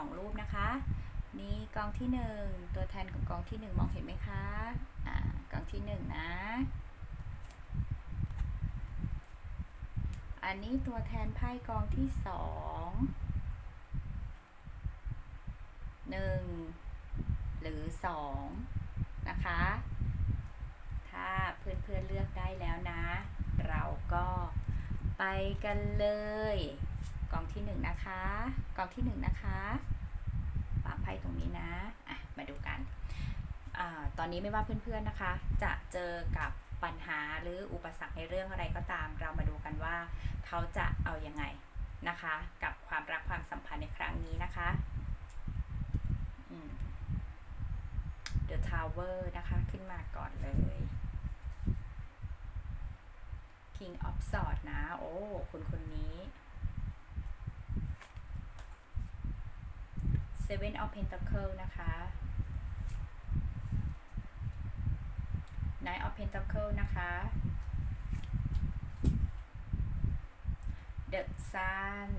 2 รูปนะคะ นี่กองที่ 1 ตัวแทนของกองที่ 1 มองเห็นไหมคะอ่ากองที่ 1 นะ อันนี้ตัวแทนไพ่กองที่ 2 1 หรือ 2 นะคะ ถ้าเพื่อนๆเลือกได้แล้วนะ เราก็ไปกันเลยกองที่หนึ่งนะคะกองที่หนึ่งนะคะ ไพ่ตรงนี้นะะมาดูกันอตอนนี้ไม่ว่าเพื่อนๆนะคะ จะเจอกับปัญหาหรืออุปสรรคในเรื่องอะไรก็ตาม เรามาดูกันว่าเขาจะเอาอยัางไงนะคะ กับความรักความสัมพันธ์ในครั้งนี้นะคะ The Tower นะคะ ขึ้นมาก่อนเลย King of Swords นะ โอ้ คนคนนี้ Seven of Pentacle นะคะ Nine of Pentacle นะคะ The Sun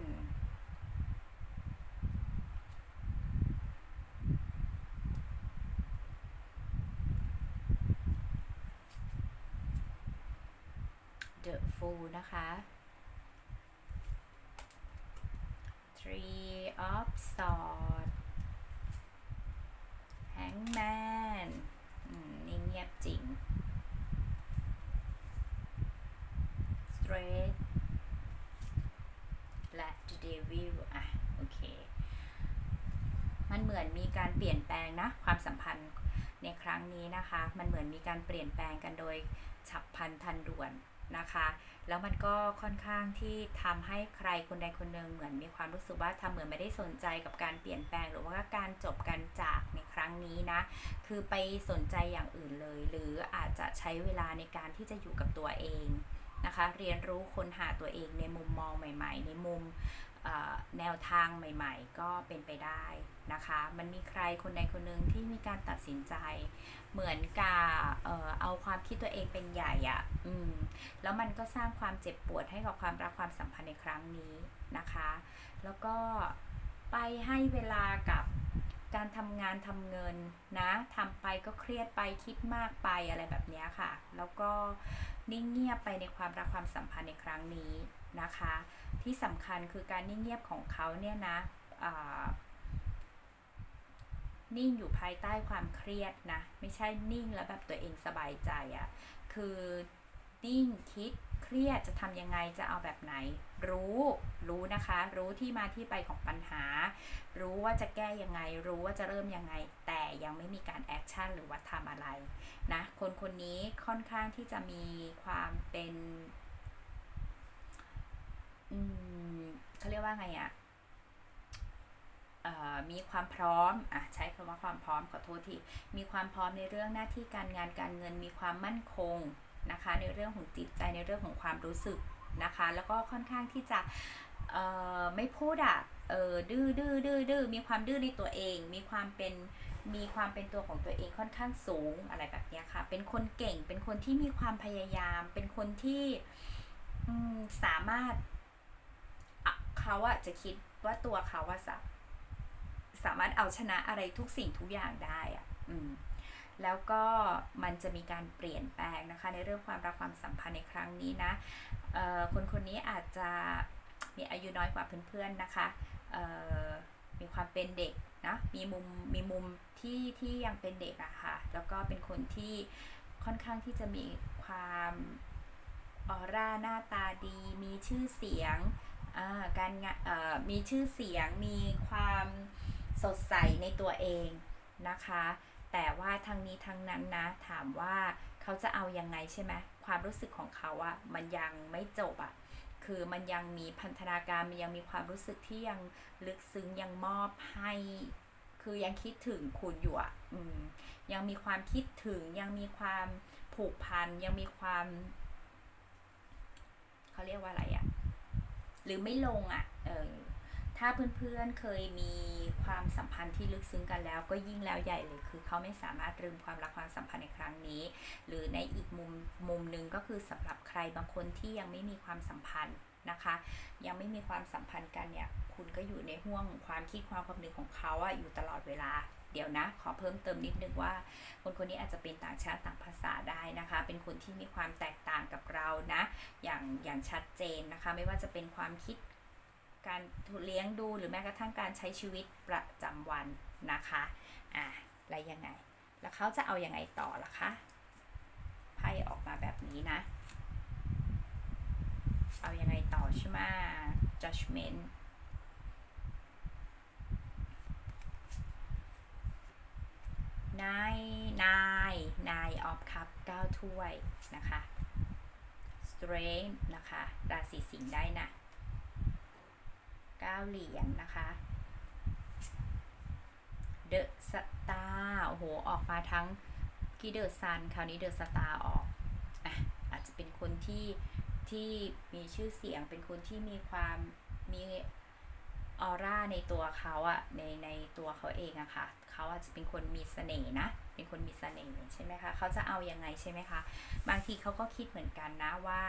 The Fool นะคะ Three of Swords Hangman อืมนี่เงียบจริง Straight และ The Devil อะ โอเค มันเหมือนมีการเปลี่ยนแปลงนะ ความสัมพันธ์ในครั้งนี้นะคะ มันเหมือนมีการเปลี่ยนแปลงกันโดยฉับพลันทันด่วนนะคะ แล้วมันก็ค่อนข้างที่ทำให้ใครคนใดคนหนึ่งเหมือนมีความรู้สึกว่าทำเหมือนไม่ได้สนใจกับการเปลี่ยนแปลงหรือว่าการจบการจากใน รั้งนี้นะ คือไปสนใจอย่างอื่นเลย หรืออาจจะใช้เวลาในการที่จะอยู่กับตัวเองนะคะ เรียนรู้ค้นหาตัวเองในมุมมองใหม่ ๆ ในมุมแนวทางใหม่ ๆ ก็เป็นไปได้นะคะ มันมีใครคนใดคนหนึ่งที่มีการตัดสินใจ เหมือนกับเอ่อเอาความคิดตัวเองเป็นใหญ่อะ่ะ อืม แล้วมันก็สร้างความเจ็บปวดให้กับความรักความสัมพันธ์ในครั้งนี้นะคะ แล้วก็ไปให้เวลากับ การทำงานทำเงินนะทำไปก็เครียดไปคิดมากไปอะไรแบบนี้ค่ะ แล้วก็นิ่งเงียบไปในความรักความสัมพันธ์ในครั้งนี้นะคะ ที่สำคัญคือการนิ่งเงียบของเขาเนี่ยนะนิ่งอยู่ภายใต้ความเครียดนะ ไม่ใช่นิ่งแล้วแบบตัวเองสบายใจอะ่ะ คือนิ่งคิด เครียดจะทำยังไงจะเอาแบบไหน รู้รู้นะคะ รู้ที่มาที่ไปของปัญหา รู้ว่าจะแก้ยังไง รู้ว่าจะเริ่มยังไง แต่ยังไม่มีการแอคชั่นหรือว่าทำอะไรนะคนคนนี้ค่อนข้างที่จะมีความเป็นอืมเขาเรียกว่าไงอะ่ะเอ่อมีความพร้อมอะใช้คำว่าความพร้อมขอโทษทีมีความพร้อมในเรื่องหน้าที่การงานการเงิน มีความมั่นคง นะคะ ในเรื่องของจิตใจในเรื่องของความรู้สึกนะคะ แล้วก็ค่อนข้างที่จะเอ่อไม่พูดอะเออดื้อดื้อดื้อดื้อมีความดื้อในตัวเอง มีความเป็นมีความเป็นตัวของตัวเองค่อนข้างสูงอะไรแบบนี้ค่ะ เป็นคนเก่ง เป็นคนที่มีความพยายาม เป็นคนที่สามารถเขาอะจะคิดว่าตัวเขาว่าสาสามารถเอาชนะอะไรทุกสิ่งทุกอย่างได้อะอืม แล้วก็มันจะมีการเปลี่ยนแปลงนะคะ ในเรื่องความรักความสัมพันธ์ในครั้งนี้นะคนคนนี้อาจจะมีอายุน้อยกว่าเพื่อนๆนะคะมีความเป็นเด็กนะมีมุมมีมุมที่ที่ยังเป็นเด็กอะค่ะ แล้วก็เป็นคนที่ค่อนข้างที่จะมีความออร่าหน้าตาดี มีชื่อเสียงการงานมีชื่อเสียงมีความสดใสในตัวเองนะคะ แต่ว่าทั้งนี้ทั้งนั้นนะ ถามว่าเขาจะเอายังไงใช่ไหมความรู้สึกของเขาอะมันยังไม่จบอะคือมันยังมีพันธนาการมันยังมีความรู้สึกที่ยังลึกซึ้งยังมอบให้ คือยังคิดถึงคุณอยู่อะอยังมีความคิดถึงยังมีความผูกพันยังมีความเขาเรียกว่าอะไรอะหรือไม่ลงอะเออ ถ้าเพื่อนๆเคยมีความสัมพันธ์ที่ลึกซึ้งกันแล้ว ก็ยิ่งแล้วใหญ่เลยคือเขาไม่สามารถลืมความรักความสัมพันธ์ในครั้งนี้ หรือในอีกมุมมุมหนึ่งก็คือสำหรับใครบางคนที่ยังไม่มีความสัมพันธ์นะคะ ยังไม่มีความสัมพันธ์กันเนี่ย คุณก็อยู่ในห่วงความคิดความคำนึงของเขาอะอยู่ตลอดเวลาเดี๋ยวนะ ขอเพิ่มเติมนิดนึงว่า คนคนนี้อาจจะเป็นต่างชาติต่างภาษาได้นะคะ เป็นคนที่มีความแตกต่างกับเรานะ อย่างอย่างชัดเจนนะคะ ไม่ว่าจะเป็นความคิด การเลี้ยงดูหรือแม้กระทั่งการใช้ชีวิตประจำวันนะคะอะอะไรยังไง แล้วเขาจะเอาอยัางไงต่อล่ะคะไพ่ออกมาแบบนี้นะ เอายังไงต่อใช่ไหม judgment นายนายนายออฟคัพ9ถ้วยนะคะ strength นะคะ ราศีสิงห์ได้นะ 9 เหรียญนะคะ the star โอ้โห ออกมาทั้งกีเดอร์ซันคราวนี้เดอะสตาร์ออกอะอาจจะเป็นคนที่ที่มีชื่อเสียงเป็นคนที่มีความมีออร่าในตัวเขาอะในในตัวเขาเองอะค่ะเขาอาจจะเป็นคนมีเสน่ห์นะ เป็นคนมีเสน่ห์ใช่ไหมคะเขาจะเอายังไงใช่ไหมคะ บางทีเขาก็คิดเหมือนกันนะว่า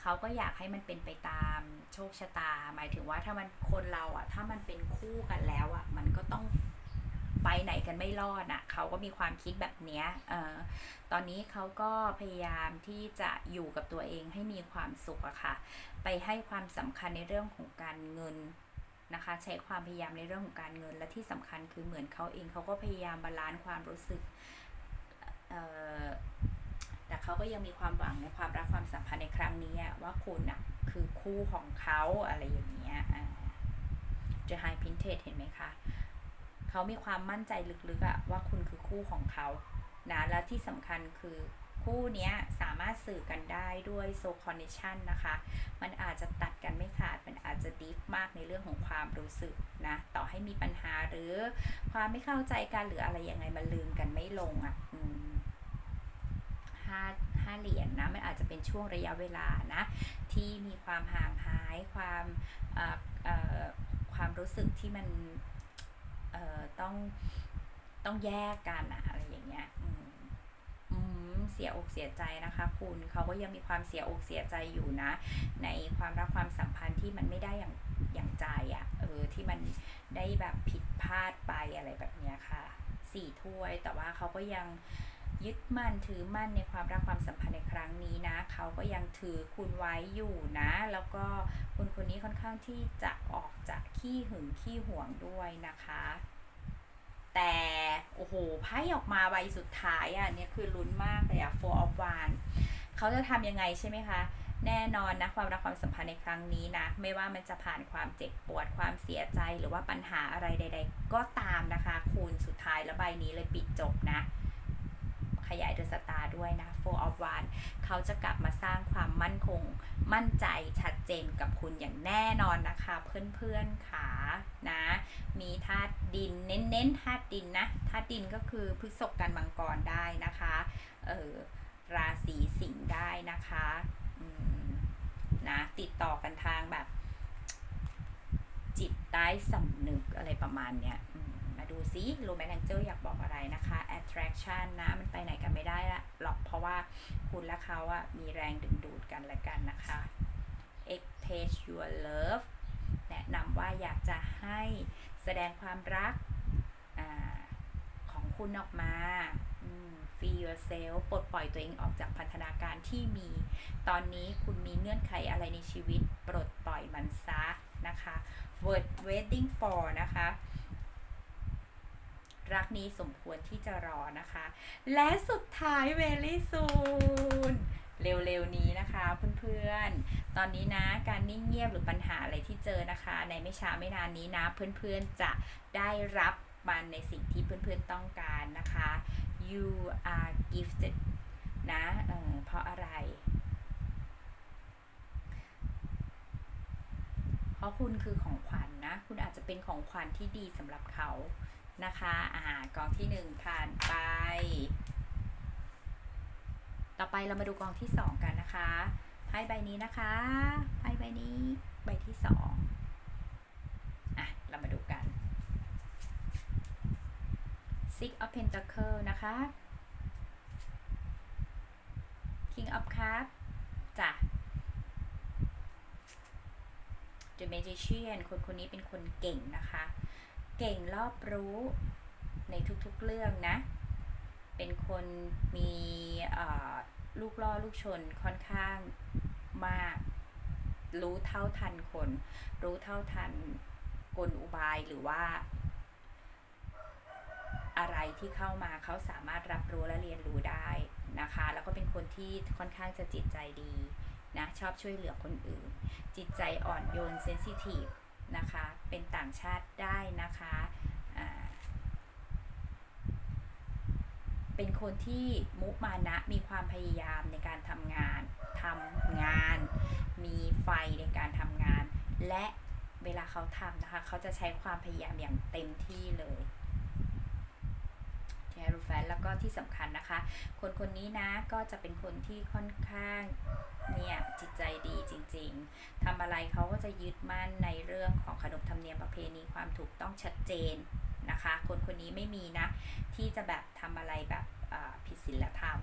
เขาก็อยากให้มันเป็นไปตามโชคชะตา หมายถึงว่าถ้ามันคนเราอะถ้ามันเป็นคู่กันแล้วอะมันก็ต้องไปไหนกันไม่รอดอะเขาก็มีความคิดแบบเนี้ยเออตอนนี้เขาก็พยายามที่จะอยู่กับตัวเองให้มีความสุขอะค่ะ ไปให้ความสำคัญในเรื่องของการเงินนะคะ ใช้ความพยายามในเรื่องของการเงิน และที่สำคัญคือเหมือนเขาเองเขาก็พยายามบาลานซ์ความรู้สึกเออ แต่เขาก็ยังมีความหวังในความรักความสัมพันธ์ในครั้งนี้ว่าคุณอะคือคู่ของเขาอะไรอย่างเงี้ยจะไฮพินเทสเห็นไหมคะเขามีความมั่นใจลึกๆอะว่าคุณคือคู่ของเขานะและที่สำคัญคือคู่นี้สามารถสื่อกันได้ด้วยโซคอนเนชันนะคะ มันอาจจะตัดกันไม่ขาด มันอาจจะดีฟมากในเรื่องของความรู้สึกนะ ต่อให้มีปัญหาหรือความไม่เข้าใจกันหรืออะไรยังไงมันลืมกันไม่ลงอะ่ะ อืมห้าเหรียญนะมันอาจจะเป็นช่วงระยะเวลานะที่มีความห่างหายความความรู้สึกที่มันต้องต้องแยกกันอะอะไรอย่างเงี้ยเสียอกเสียใจนะคะ คุณเขาก็ยังมีความเสียอกเสียใจอยู่นะ ในความรักความสัมพันธ์ที่มันไม่ได้อย่างอย่างใจอะ่ะเออที่มันได้แบบผิดพลาดไปอะไรแบบเนี้ยค่ะสี่ถ้วยแต่ว่าเขาก็ยัง ยึดมั่นถือมั่นในความรักความสัมพันธ์ในครั้งนี้นะ เขาก็ยังถือคุณไว้อยู่นะ แล้วก็คุณคนนี้ค่อนข้างที่จะออกจากขี้หึงขี้หวงด้วยนะคะ แต่โอ้โหไพ่ออกมาใบสุดท้ายอะ่ะเนี่ยคือลุ้นมากเลยอะ four of wands เขาจะทำยังไงใช่ไหมคะแน่นอนนะความรักความสัมพันธ์ในครั้งนี้นะ ไม่ว่ามันจะผ่านความเจ็บปวดความเสียใจหรือว่าปัญหาอะไรใด ๆ ก็ตามนะคะคุณสุดท้ายแล้วใบนี้เลยปิดจบนะ ขยายเดอะสตาร์ด้วยนะ Four of Wands เขาจะกลับมาสร้างความมั่นคง มั่นใจชัดเจนกับคุณอย่างแน่นอนนะคะ เพื่อนๆขานะ มีธาตุดินเน้นๆธาตุดินนะธาตุดินก็คือพฤษภกันมังกรได้นะคะเออราศีสิงห์ได้นะคะนะติดต่อกันทางแบบ จิตใต้สำนึกอะไรประมาณเนี้ย ดูซิโรแมนแองเจลอยากบอกอะไรนะคะ attraction นะมันไปไหนกันไม่ได้ละหรอกเพราะว่าคุณและเขาอะมีแรงดึงดูดกันและกันนะคะ express your love แนะนำว่าอยากจะให้แสดงความรักอของคุณออกมา feel yourself ปลดปล่อยตัวเองออกจากพันธนาการที่มี ตอนนี้คุณมีเงื่อนไขอะไรในชีวิตปลดปล่อยมันซะนะคะ word waiting for นะคะ รักนี้สมควรที่จะรอนะคะ และสุดท้าย very soon เร็วๆนี้นะคะเพื่อนๆ ตอนนี้นะการนิ่งเงียบหรือปัญหาอะไรที่เจอนะคะ ในไม่ช้าไม่นานนี้นะ เพื่อนๆจะได้รับมันในสิ่งที่เพื่อนๆต้องการนะคะ you are gifted นะเเพราะอะไร เพราะคุณคือของขวัญนนะ คุณอาจจะเป็นของขวัญที่ดีสำหรับเขา นะคะอ่ากองที่หนึ่งผ่านไป ต่อไปเรามาดูกองที่สองกันนะคะไพ่ใบนี้นะคะไพ่ใบนี้ใบที่สองอะเรามาดูกัน Six of Pentacle นะคะ King of Cups จ้ะ The Magician คนคนนี้เป็นคนเก่งนะคะ เก่งรอบรู้ในทุกๆเรื่องนะ เป็นคนมีลูกล่อลูกชนค่อนข้างมาก รู้เท่าทันคน รู้เท่าทันกลอุบายหรือว่า อะไรที่เข้ามาเขาสามารถรับรู้และเรียนรู้ได้นะคะ แล้วก็เป็นคนที่ค่อนข้างจะจิตใจดีนะ ชอบช่วยเหลือคนอื่น จิตใจอ่อนโยนเซนซิทีฟ นะคะ เป็นต่างชาติได้นะคะเป็นคนที่มุมานะมีความพยายามในการทำงานทำงาน มีไฟในการทำงาน และเวลาเขาทำนะคะ เขาจะใช้ความพยายามอย่างเต็มที่เลยเทรูแฟนแล้วก็ที่สำคัญนะคะ คนคนนี้นะก็จะเป็นคนที่ค่อนข้าง เนี่ยจิตใจดีจริง ๆทำอะไรเขาก็จะยึดมั่นในเรื่องของขนบธรรมเนียมประเพณีความถูกต้องชัดเจนนะคะ คนคนนี้ไม่มีนะ ที่จะแบบทำอะไรแบบผิดศีลธรรม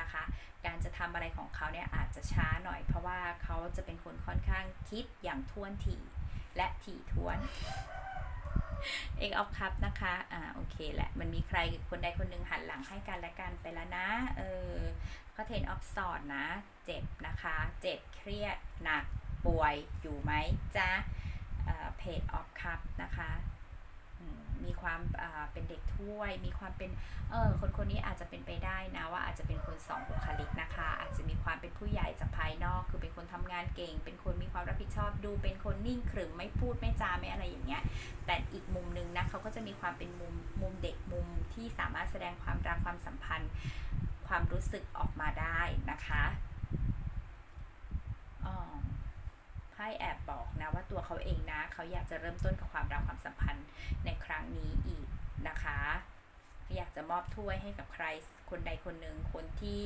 นะคะ การจะทำอะไรของเขาเนี่ยอาจจะช้าหน่อย เพราะว่าเขาจะเป็นคนค่อนข้างคิดอย่างท่วนทีและถี่ถ้วน เอกออฟคัพนะคะ อ่า โอเคแหละ มันมีใครคนใดคนหนึ่งหันหลังให้กันและกันไปแล้วนะ เออ ก็เทนออฟสอดนะ เจ็บนะคะ เจ็บเครียด หนัก ป่วย อยู่ไหมจ้าเพจออฟคัพนะคะ มีความเป็นเด็กถ้วย มีความเป็นเออคนคนนี้อาจจะเป็นไปได้นะว่าอาจจะเป็นคนสองบุคลิกนะคะ อาจจะมีความเป็นผู้ใหญ่จากภายนอก คือเป็นคนทำงานเก่ง เป็นคนมีความรับผิดชอบดู เป็นคนนิ่งขรึมไม่พูดไม่จาไม่อะไรอย่างเงี้ยแต่อีกมุมหนึงนะเขาก็จะมีความเป็นมุมมุมเด็กมุมที่สามารถแสดงความรักความสัมพันธ์ ความรู้สึกออกมาได้นะคะอ๋อ ไพ่แอบบอกนะว่าตัวเขาเองนะ เขาอยากจะเริ่มต้นกับความรักความสัมพันธ์ในครั้งนี้อีกนะคะอยากจะมอบถ้วยให้กับใครคนใดคนหนึ่งคนที่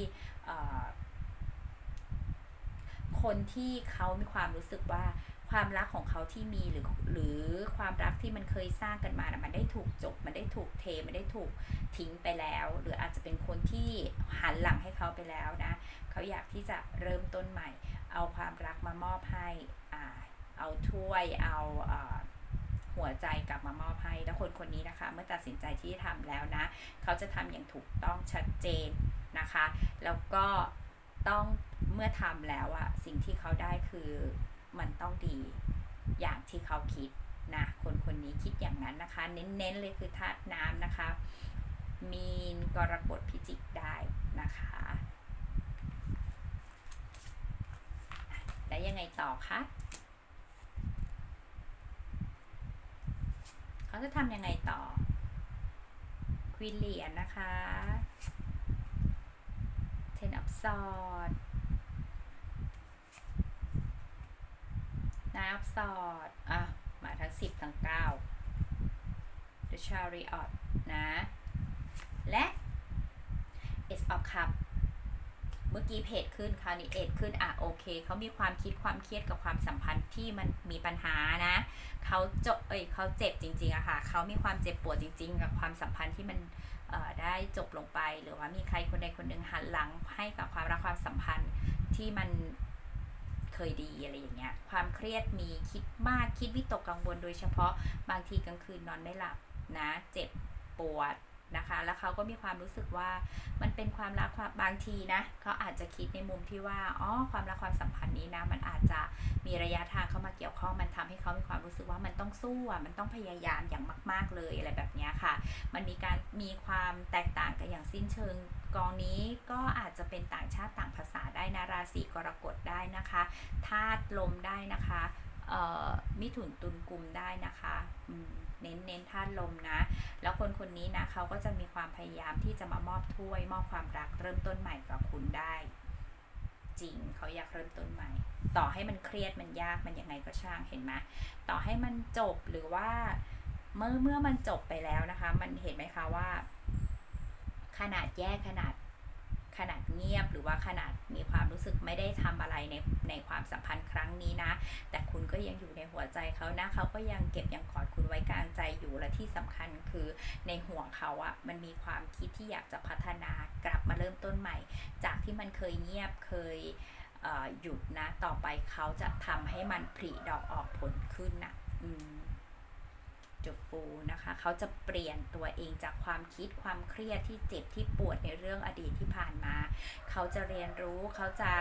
คนที่เขามีความรู้สึกว่าความรักของเขาที่มีหรือหรือความรักที่มันเคยสร้างกันมานะมันได้ถูกจบ มันได้ถูกเท มันได้ถูกทิ้งไปแล้ว หรืออาจจะเป็นคนที่หันหลังให้เขาไปแล้วนะ เขาอยากที่จะเริ่มต้นใหม่ เอาความรักมามอบให้อ่าเอาถ้วยเอาหัวใจกลับมามอบให้แล้วคนคนนี้นะคะ เมื่อตัดสินใจที่จะทำแล้วนะ เขาจะทำอย่างถูกต้องชัดเจนนะคะ แล้วก็ต้องเมื่อทำแล้วอะสิ่งที่เขาได้คือมันต้องดีอย่างที่เขาคิดนะคนคนนี้คิดอย่างนั้นนะคะ เน้นๆเลยคือธาตุน้ำนะคะ มีนกรกฎพิจิกได้นะคะ แล้วยังไงต่อคะเขาจะทำยังไงต่อควีนเหรียญนะคะ Ten of sword Nine of sword อะ มาทั้ง 10 ทั้ง 9 The Chariot นะ และ Ace of Cup เมื่อกี้เพจขึ้นคราวนี้เอดขึ้นอะโอเคเขามีความคิดความเครียดกับความสัมพันธ์ที่มันมีปัญหานะเขาจบเอ้ยเขาเจ็บจริงๆอะค่ะเขามีความเจ็บปวดจริง ๆ กับความสัมพันธ์ที่มันได้จบลงไป หรือว่ามีใครคนใดคนหนึ่งหันหลังให้กับความรักความสัมพันธ์ที่มันเคยดีอะไรอย่างเงี้ย ความเครียดมีคิดมากคิดวิตกกังวลโดยเฉพาะบางทีกลางคืนนอนไม่หลับนะ เจ็บปวด นะคะ แล้วเขาก็มีความรู้สึกว่ามันเป็นความรักความบางทีนะเขาอาจจะคิดในมุมที่ว่าอ๋อความรักความสัมพันธ์นี้นะมันอาจจะมีระยะทางเข้ามาเกี่ยวข้องมันทำให้เขามีความรู้สึกว่ามันต้องสู้อะมันต้องพยายามอย่างมาก ๆเลยอะไรแบบนี้ค่ะ มันมีการมีความแตกต่างกันอย่างสิ้นเชิงกองนี้ก็อาจจะเป็นต่างชาติต่างภาษาได้นะราศีกรกฎได้นะคะธาตุลมได้นะคะ มิถุนตุลกุมได้นะคะเน้นเน้นธาตุลมนะ แล้วคนคนนี้นะเขาก็จะมีความพยายามที่จะมามอบถ้วย มอบความรักเริ่มต้นใหม่กับคุณได้ จริงเขาอยากเริ่มต้นใหม่ ต่อให้มันเครียดมันยากมันยังไงก็ช่างเห็นไหมต่อให้มันจบหรือว่าเมื่อเมื่อมันจบไปแล้วนะคะ มันเห็นไหมคะว่า ขนาดแย่ขนาด ขนาดเงียบหรือว่าขนาดมีความรู้สึกไม่ได้ทำอะไรในในความสัมพันธ์ครั้งนี้นะ แต่คุณก็ยังอยู่ในหัวใจเขานะเขาก็ยังเก็บยังกอดคุณไว้กลางใจอยู่และที่สำคัญคือในห่วงเขาอะมันมีความคิดที่อยากจะพัฒนากลับมาเริ่มต้นใหม่ จากที่มันเคยเงียบเคยเหยุดนะ ต่อไปเขาจะทำให้มันผลิดอกออกผลขึ้นนะอืม จุดฟูนะคะเขาจะเปลี่ยนตัวเองจากความคิดความเครียดที่เจ็บที่ปวดในเรื่องอดีตที่ผ่านมา เขาจะเรียนรู้เขาจะ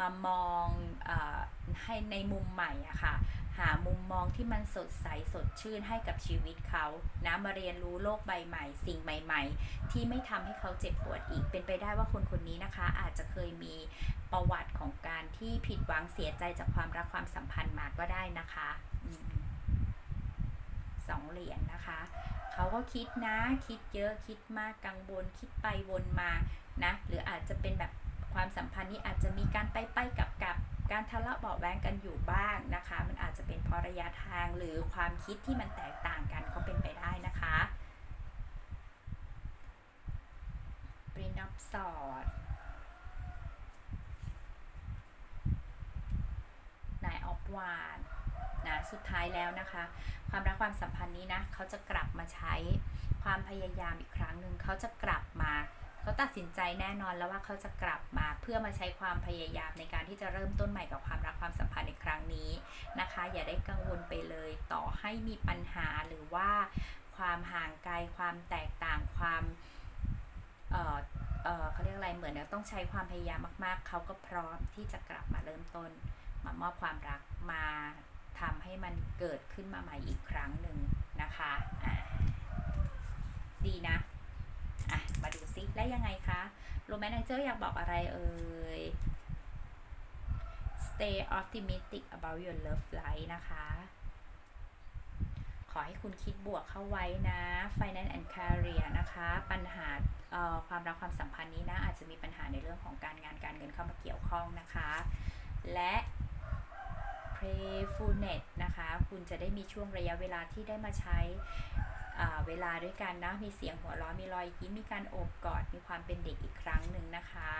มามองอให้ในมุมใหม่อะค่ะหามุมมองที่มันสดใสสดชื่นให้กับชีวิตเขานะมาเรียนรู้โลกใบใหม่ สิ่งใหม่ ๆ ที่ไม่ทำให้เขาเจ็บปวดอีก เป็นไปได้ว่าคนคนนี้นะคะ อาจจะเคยมีประวัติของการที่ผิดหวังเสียใจจากความรักความสัมพันธ์มาก็ได้นะคะ อืมสองเหรียญนะคะ เขาก็คิดนะ คิดเยอะ คิดมาก กังวล คิดไปวนมานะ หรืออาจจะเป็นแบบความสัมพันธ์นี้อาจจะมีการไปไปกับกับการทะเลาะเบาแวงกันอยู่บ้างนะคะ มันอาจจะเป็นเพราะระยะทางหรือความคิดที่มันแตกต่างกันก็เป็นไปได้นะคะ ปรินับสอดนายออฟวาน นะสุดท้ายแล้วนะคะ ความรักความสัมพันธ์นี้นะเขาจะกลับมาใช้ความพยายามอีกครั้งหนึ่งเขาจะกลับมาเขาตัดสินใจแน่นอนแล้วว่าเขาจะกลับมาเพื่อมาใช้ความพยายามในการที่จะเริ่มต้นใหม่กับความรักความสัมพันธ์ในครั้งนี้นะคะ อย่าได้กังวลไปเลยต่อให้มีปัญหาหรือว่าความห่างไกลความแตกต่างความเออเออเขาเรียกอะไรเหมือนเนี่ยต้องใช้ความพยายามมาก ๆ เขาก็พร้อมที่จะกลับมาเริ่มต้นมามอบความรักมา ทำให้มันเกิดขึ้นมาใหม่อีกครั้งหนึ่งนะคะอะดีนะอะมาดูซิแล้วยังไงคะโรแมนเจอร์อยากบอกอะไรเอ่ย stay optimistic about your love life นะคะ ขอให้คุณคิดบวกเข้าไว้นะ finance and career นะคะ ปัญหาความรักความสัมพันธ์นี้นะ อาจจะมีปัญหาในเรื่องของการงานการเงินเข้ามาเกี่ยวข้องนะคะ และ playfulness นะคะ คุณจะได้มีช่วงระยะเวลาที่ได้มาใช้เวลาด้วยกันนะ มีเสียงหัวเราะ มีรอยยิ้ม มีการโอบกอด มีความเป็นเด็กอีกครั้งหนึ่งนะคะ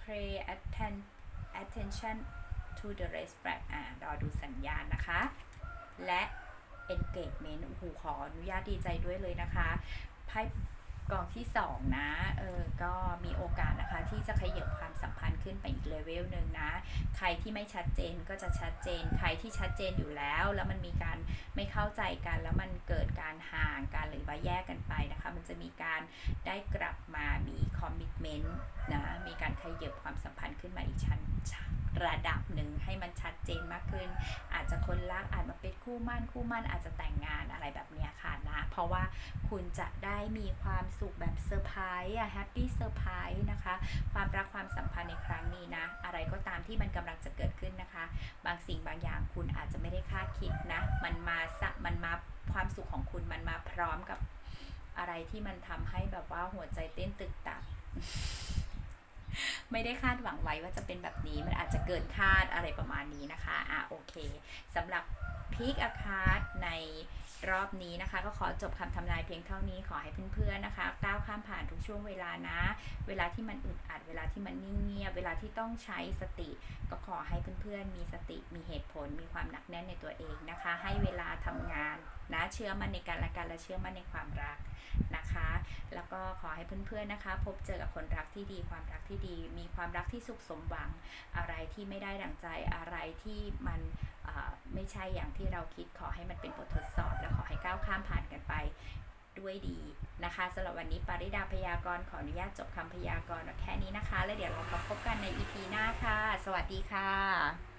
pay atten attention to the red flag อ่ารอดูสัญญาณนะคะ และ engagement โอ้โหขออนุญาตดีใจด้วยเลยนะคะไพ่ กองที่ 2 นะเออก็มีโอกาสนะคะที่จะขยับความสัมพันธ์ขึ้นไปอีกเลเวลหนึ่งนะ ใครที่ไม่ชัดเจนก็จะชัดเจน ใครที่ชัดเจนอยู่แล้ว แล้วมันมีการไม่เข้าใจกัน แล้วมันเกิดการห่างกันหรือว่าแยกกันไปนะคะ มันจะมีการได้กลับมามีคอมมิชเมนต์นะ มีการขยับความสัมพันธ์ขึ้นมาอีกชั้นระดับหนึ่งให้มันชัดเจนมากขึ้น อาจจะคนรักอาจมาเป็นคู่มั่นคู่มั่นอาจจะแต่งงานอะไรแบบเนี้ย ราะว่าคุณจะได้มีความสุขแบบเซอร์ไพรส์อะแฮปปี้เซอร์ไพรส์นะคะ ความรักความสัมพันธ์ในครั้งนี้นะ อะไรก็ตามที่มันกำลังจะเกิดขึ้นนะคะ บางสิ่งบางอย่างคุณอาจจะไม่ได้คาดคิดนะ มันมาสะมันมาความสุขของคุณมันมาพร้อมกับอะไรที่มันทำให้แบบว่าหัวใจเต้นตึกตักไม่ได้คาดหวังไว้ว่าจะเป็นแบบนี้ มันอาจจะเกินคาดอะไรประมาณนี้นะคะ อะโอเคสำหรับ พีคอาคาร์ในรอบนี้นะคะ ก็ขอจบคำทำนายเพียงเท่านี้ขอให้เพื่อนๆนะคะก้าวข้ามผ่านทุกช่วงเวลานะ เวลาที่มันอึดอัด เวลาที่มันนิ่งเงียบเวลาที่ต้องใช้สติ ก็ขอให้เพื่อนๆมีสติมีเหตุผล มีความหนักแน่นในตัวเองนะคะ ให้เวลาทำงานนะเชื่อมั่นในการและกันและเชื่อมั่นในความรักนะคะ แล้วก็ขอให้เพื่อนๆนะคะ พบเจอกับคนรักที่ดีความรักที่ดี มีความรักที่สุขสมหวังอะไรที่ไม่ได้ดังใจอะไรที่มันไม่ใช่อย่างที่เราคิดขอให้มันเป็นบททดสอบ และขอให้ก้าวข้ามผ่านกันไปด้วยดีนะคะสำหรับวันนี้ปาริดาพยากรณ์ขออนุญาตจบคำพยากรณ์แค่นี้นะคะ แล้วเดี๋ยวเรามาพบกันใน EP หน้าค่ะ สวัสดีค่ะ